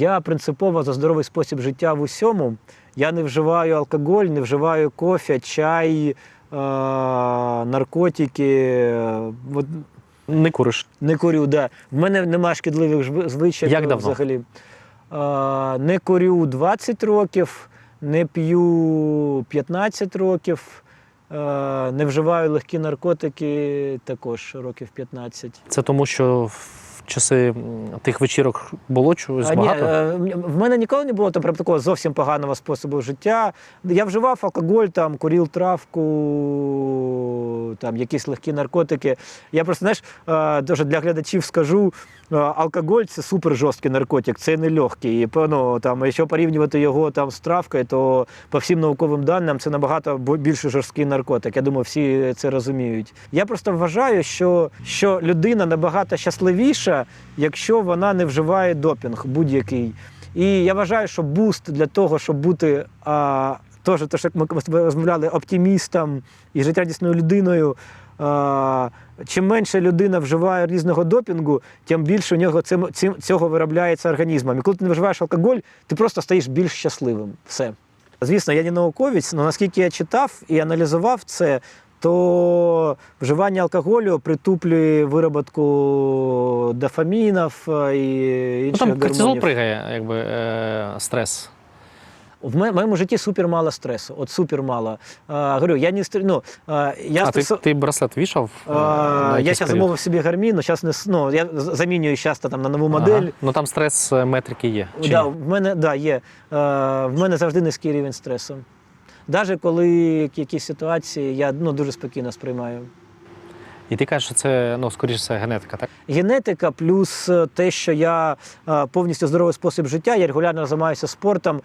Я принципово за здоровий спосіб життя в усьому. Я не вживаю алкоголь, не вживаю кофе, чай, е- наркотики. е, От Не куриш. не курю, да. В мене нема шкідливих звичок Як давно? взагалі. А, не курю 20 років, не п'ю 15 років, а, не вживаю легкі наркотики також років 15. Це тому, що часи тих вечірок було чогось А, ні, багато. е, в мене ніколи не було там, такого зовсім поганого способу життя. Я вживав алкоголь, там, курив травку, там, якісь легкі наркотики. Я просто, знаєш, е, дуже для глядачів скажу, е, алкоголь це супер жорсткий наркотик, це не легкий. І, ну, там, якщо порівнювати його там, з травкою, то по всім науковим даним це набагато бо- більш жорсткий наркотик. Я думаю, всі це розуміють. Я просто вважаю, що, що людина набагато щасливіша, якщо вона не вживає допінг будь-який. І я вважаю, що буст для того, щоб бути а, теж, те, що ми розмовляли, оптимістом і життєрадісною людиною. А, чим менше людина вживає різного допінгу, тим більше у нього цим, цим, цього виробляється організмом. І коли ти не вживаєш алкоголь, ти просто стаєш більш щасливим. Все. Звісно, я не науковець, але наскільки я читав і аналізував це, то вживання алкоголю притуплює вироботку дофамінів е, і Ну, інших там кортизол пригає, якби е, стрес. В моєму житті супер мало стресу. От супер мало. А, говорю, я не стр- ну, а, я а ти, ти браслет вішав? е, а, я зараз замовив собі гармін, ну, зараз не ну, я замінюю часто там на нову модель. Ага. Ну там стрес е, метрики є. Чи Да, в мене да, є. Е, в мене завжди низький рівень стресу. Навіть коли якісь ситуації я ну, дуже спокійно сприймаю. І ти кажеш, що це ну, скоріше генетика, так? Генетика, плюс е, те, що я е, повністю здоровий спосіб життя, я регулярно займаюся спортом.